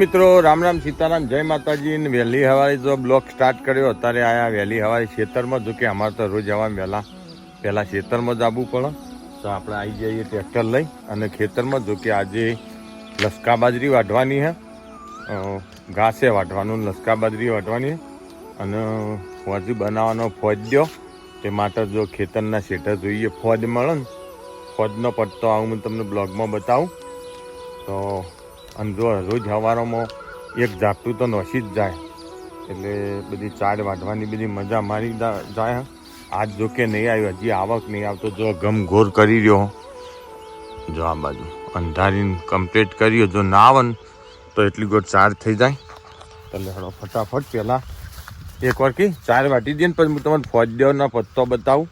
મિત્રો, રામ રામ સીતારામ, જય માતાજી. વહેલી હવારે જો બ્લોક સ્ટાર્ટ કર્યો, અત્યારે આયા વહેલી હવારે ખેતરમાં જો કે અમારે તો રોજ આવવા વહેલા પહેલાં ખેતરમાં જ આવવું પડે. તો આપણે આવી જઈએ ટ્રેક્ટર લઈ અને ખેતરમાં જો કે આજે લસકા બાજરી વાઢવાની છે ઘાસે વાઢવાનું, લસકા બાજરી વાઢવાની. અને ફોજી બનાવવાનો ફોજ દ્યો. તે માટે જો ખેતરના શેઠર જોઈએ, ફોજ મળે ને. ફોજનો પટ્ટો આવું હું તમને બ્લોગમાં બતાવું. તો અને જો રોજ સવારોમાં એક ઝાપટું તો નોસી જ જાય. એટલે બધી ચાર વાઢવાની બધી મજા મારી જાય આજ જો કે નહીં આવ્યો, હજી આવક નહીં આવતો. જો ગમ ઘોર કરી રહ્યો જો આ બાજુ અંધારીને કમ્પ્લીટ કર્યો, જો ના આવે ને તો એટલી ગોળ ચાર થઈ જાય. એટલે હળો ફટાફટ પહેલાં એક વાર કી ચાર વાટી દઈએ ને પછી હું તમને ફોજ દેવાનો પત્તો બતાવું.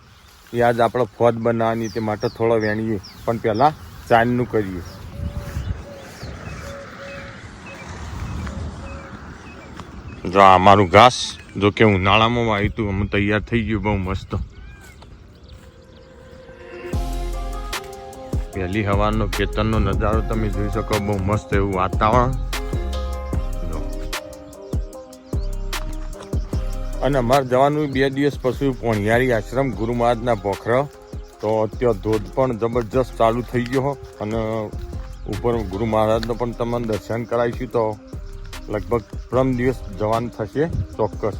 એ આજ આપણો ફોજ બનાવવાની તે માટે થોડો વેણીએ પણ પહેલાં ચારનું કરીએ. જો આ અમારું ઘાસ, જો કે ઉનાળામાં વાવ્યું હતું અમે તૈયાર થઈ ગયું, બહુ મસ્ત. પહેલી હવાનો ખેતરનો નજારો તમે જોઈ શકો, બહુ મસ્ત એવું વાતાવરણ. અને અમારે જવાનું બે દિવસ પછી પોણિયારી આશ્રમ, ગુરુ મહારાજના પોખરા. તો અત્યારે ધોધ પણ જબરજસ્ત ચાલુ થઈ ગયો અને ઉપર ગુરુ મહારાજનો પણ તમને દર્શન કરાવીશું તો લગભગ ત્રણ દિવસ જવાનું થશે ચોક્કસ.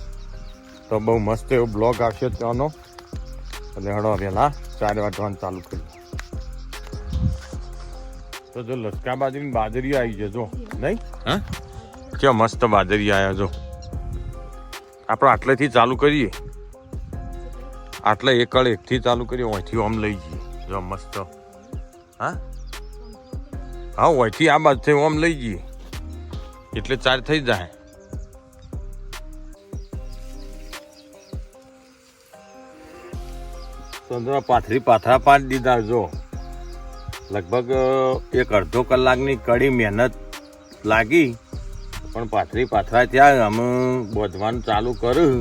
તો બહુ મસ્ત એવો બ્લોગ આવશે ત્યાંનો. એટલે હળો વહેલા ચાર વાગવાનું ચાલુ કર્યું તો જો લસકા બાજરીની બાજરી આવી જજો નહીં? હા? કેવા મસ્ત બાજરી આવ્યા જો. આપણે આટલેથી ચાલુ કરીએ. આટલે એકળ એકથી ચાલુ કરીએ ઓયથી આમ લઈ જઈએ. જો મસ્ત. હા? હા ઓયથી આ બાજુથી આમ લઈ જઈએ. એટલે ચાર થઈ જાય. ચંદ્ર પાથરી પાથરા પાડી દીધા જો. લગભગ એક અડધો કલાકની કડી મહેનત લાગી, પણ પાથરી પાથરા ત્યાં અમે બોધવાનું ચાલુ કર્યું.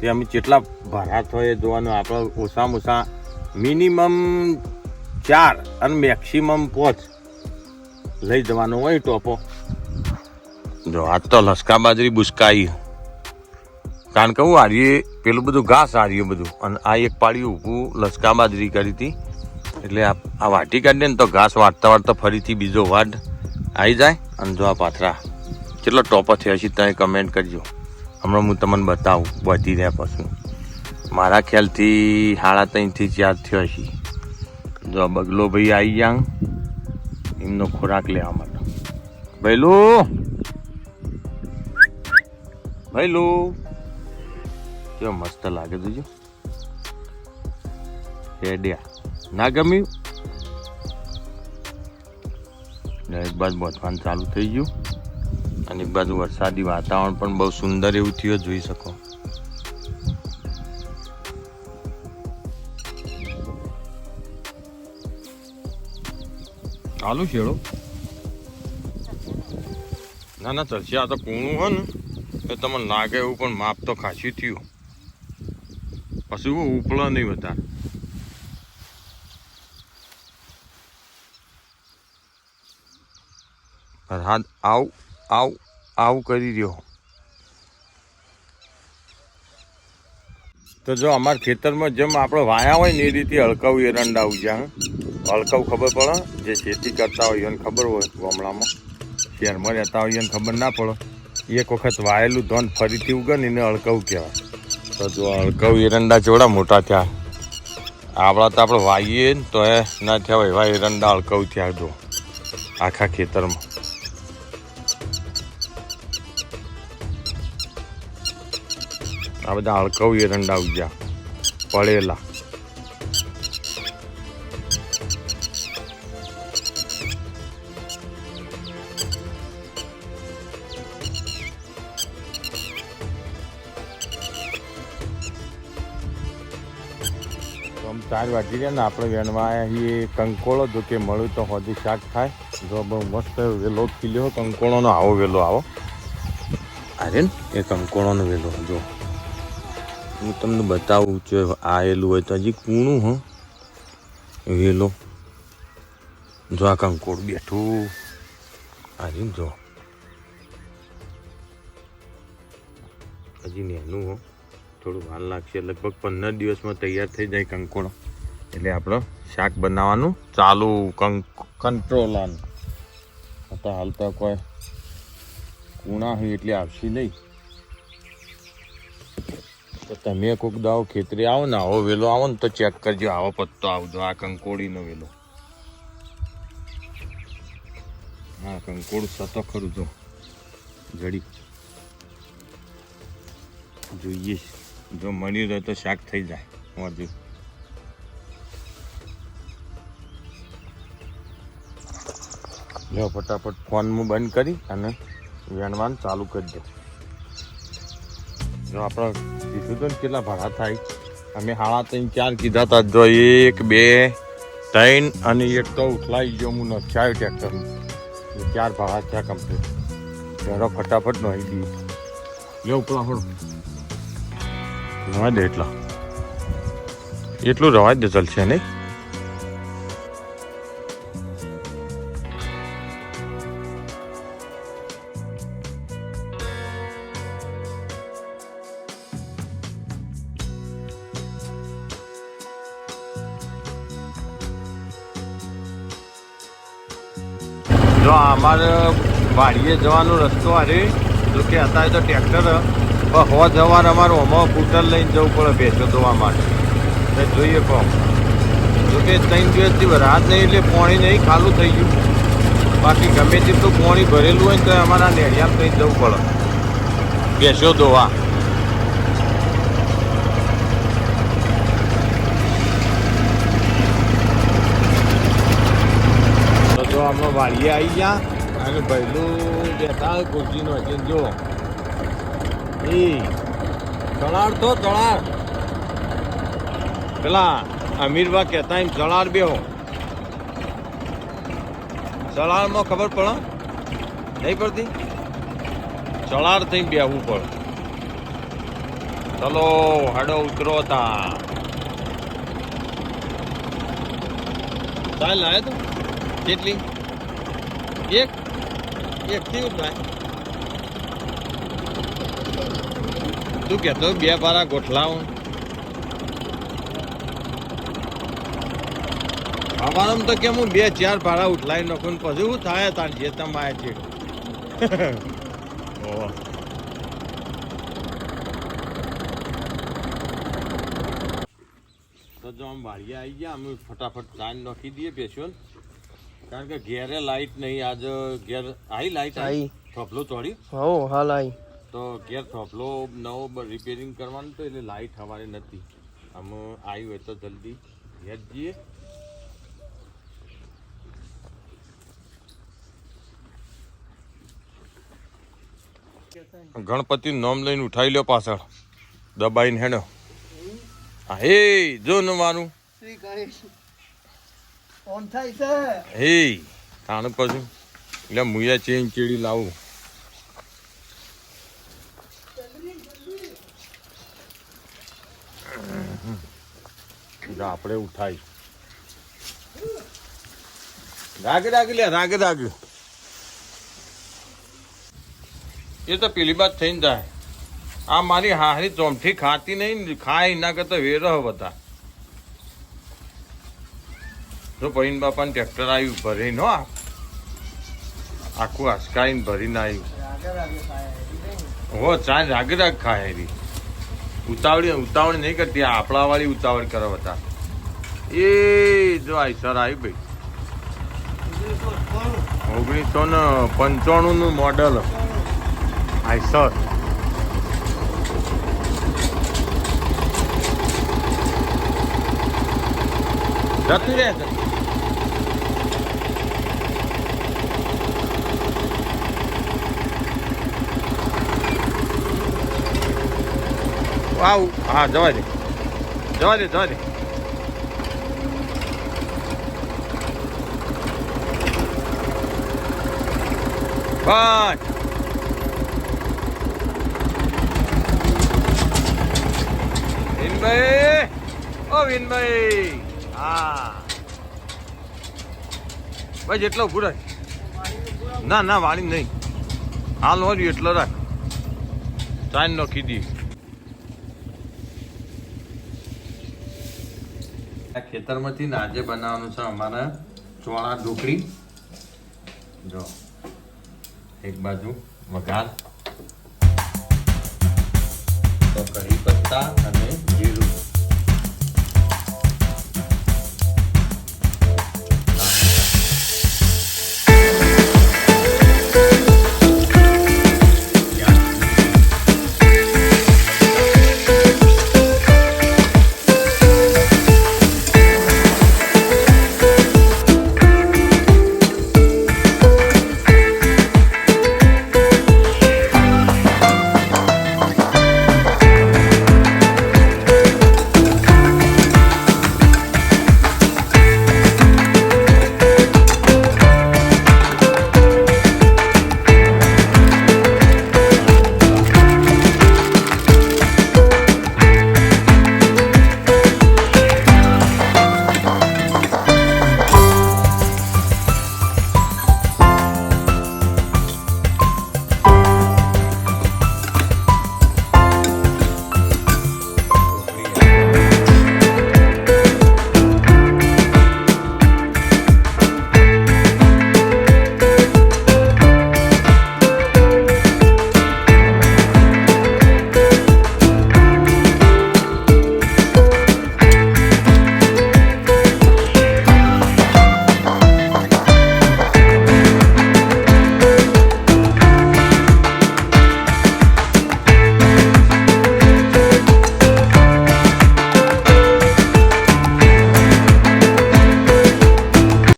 તે અમે કેટલા ભરાત થયો જોવાનું આપણે ઓછામાં ઓછા મિનિમમ ચાર અને મેક્સિમમ પોચ લઈ જવાનો હોય ટોપો. જો આજ તો લસકા બાજરી બુસકાઈ. કારણ કે હું હારીએ પેલું બધું ઘાસ હારીએ બધું, અને આ એક પાળી ઊભું લસકા બાજરી કરી હતી. એટલે આ આ વાટી કાઢીએ ને તો ઘાસ વાટતા વાટતા ફરીથી બીજો વાડ આવી જાય, અને જો આ પાથરા કેટલો ટોપ થયો છે તમે કમેન્ટ કરજો. હમણાં હું તમને બતાવું વધી રહ્યા પછી. મારા ખ્યાલથી સાડા ત્રણથી ચાર થયો છે જો આ બગલો ભાઈ આવી ગયા એમનો ખોરાક લેવા માટે. ભૈલું! ભૈલું કેવો મસ્ત લાગે જોજો. હેડ્યા. ના ગમ્યું? એક બાજુ બોધવાનું ચાલુ થઈ ગયું. અને એક બાજુ વરસાદી વાતાવરણ પણ બહુ સુંદર એવું થયું, જોઈ શકો. ચાલુ છેડો ના ના ચલશે આ તો કૂણું હોય ને. તો તમને લાગે એવું, પણ માપ તો ખાસી થયું. પછી એવું ઉપલા નહીં વધારે વરસાદ આવ આવ, આવું કરી રહ્યો તો જો અમારા ખેતરમાં જેમ આપણે વાયા હોય ને એ રીતે હળકાવ એરંડા ઉજ્યા હળકાવ ખબર પડે? જે ખેતી કરતા હોય એને ખબર હોય ગામડામાં. શહેરમાં રહેતા હોય એને ખબર ના પડે. એક વખત વાયેલું ધોન ફરીથી ઉગે એને અળકવું કહેવાય. તો જો અળકવ એરંડા જોડા મોટા થયા. આપણા તો આપણે વાઈએ ને તો એ ના થયા હોય એવા એરંડા અળકવ થયા જો, આખા ખેતરમાં. આ બધા અળકવ એરંડા ઉગ્યા, પડેલા. ચાર વાગી ગયા ને આપણે વેણમાં એ કંકોળો, જો કે મળ્યું તો હોદી શાક થાય જો બહુ મસ્ત વેલો ખીલ્યો કંકોળોનો આવો વેલો આવો. અરે એ કંકોળોનો વેલો, જો. હું તમને બતાવું છું આવેલું હોય તો હજી કૂણું, હો. વેલો. જો આ કંકોળ બેઠું. અરે જો. હજી નેનું, હો. થોડું વાર લાગશે. લગભગ પંદર દિવસમાં તૈયાર થઈ જાય કંકોડો એટલે આપણો શાક બનાવવાનું ચાલુ. કંટ્રોલ ઓન તો હાલ તો કોઈ કુણા હોય એટલે આવશે નહીં. તો તમે કોઈક દાવો ખેતરે આવો ને, આવો વેલો આવો ને તો ચેક કરજો. આવો પત્તો આવજો. આ કંકોડીનો વેલો. હા કંકોડ સતો ખરું તો જડી. જોઈએ. જો મળી રહે તો શાક થઈ જાય વધુ લો ફટાફટ ફોન હું બંધ કરી અને વેણવાન ચાલુ કરી દો જો આપણે કીધું તો કેટલા ભાડા થાય. અમે હાળા ત્રણ ચાર કીધા હતા જો એક, બે, ત્રણ અને એક તો ઉઠલાઈ ગયો હું નથી આવ્યો ટ્રેક્ટરમાં ચાર ભાડા થયા કમ્પ્લીટ ત્યારે ફટાફટ નોંધી દઈએ લે ઉપલા હળો રવા દે એટલા. એટલું રવા દે ચાલશે નહીં? જો અમારે વાડીએ જવાનો રસ્તો અરે જો કે અત્યારે તો ટ્રેક્ટર પણ હો જવાર અમારું હમો ફૂટર લઈને જવું પડે ભેંસો ધોવા માટે. તો જોઈએ પણ જોકે ત્રણ દિવસથી રાત નહીં એટલે પાણી નહીં, ખાલું થઈ ગયું. બાકી ગમે તેટલું પાણી ભરેલું હોય તો અમારા નેડિયામ કંઈ જવું પડે. ભેંસો ધોવા. તો અમે વાડીએ આવી ગયા અને પહેલું બેઠા ખુરશીનો હજી જો એ ચણાર તો ચણાર પેલા અમીરબા કહેતા એમ ચણાર બેહો. ચણારમાં ખબર પડે? નહીં પડતી? જળાડ થઈ બેહવું પડે. ચલો, હાડો ઉતરો તા. ચાલ લાવે તું. કેટલી? એક? એક થી તું કહેતો બે પારા ગોઠલાવું અમારામાં તો કેમ હું બે ચાર ભાડા ઉઠલાઈ નાખું ને પછી શું થાય તાર જે તમે આયા છે? ઓહો. તો જો આમ વાળીએ આવી ગયા અમે ફટાફટ ચાંદ નાખી દઈએ પેશોન કારણ કે ઘેરે લાઈટ નહીં આજ ઘેર આવી લાઈટ આવી આઈ. થોપલો તોડી? હો હાલ આઈ. તો ઘેર થોપલો નવો રિપેરિંગ કરવાનું તો એટલે લાઈટ અમારે નથી. અમે આવ્યું હોય તો જલ્દી. ઘેર જઈએ. ગણપતિ નોમ લઈને ઉઠાવી લ્યો પાછળ. દબાઈને હેડો. હા હે જો ને મારું શ્રી ગણેશ. ઓન થાય છે? હે તાણ પછી. એટલે મુયા ચેન ચેડી લાવું. આપણે ઉઠાઈ રાગ, રાગે લે, રાગ, રાગે. એ તો પેલી વાત થઈને જાય. આ મારી હારી ચોમઠી ખાતી નહીં, ખાય એના કરતા વેરહ બધા. જો ભાઈન બાપાને ટ્રેક્ટર આવ્યું ભરીને હો આખું આસકાઈને ભરીને આવ્યું હો ચા રાગ રાગ ખાય ઉતાવળી, ઉતાવળ નહીં કરતી આપણાવાળી આપણા વાળી ઉતાવળ કરો બધા. એ જો આઈ સર આવી ભાઈ ઓગણીસો ને પંચાણું નું મોડલ આઈ સર. જતું રહે આવું હા, જવા દે. જવા દે જવા દે. પાંચ. વિનભાઈ ઓ વિનભાઈ હા. ભાઈ, જેટલો ઉભું રાખ. ના ના વાણી નહીં. હાલ હોય એટલો રાખ. ચાઈન નો કીધી. ખેતરમાંથી આજે બનાવવાનું છે અમારા ચોણા ઢોકળી. જો. એક બાજુ વઘાર તો કઢી પત્તા અને જીરું.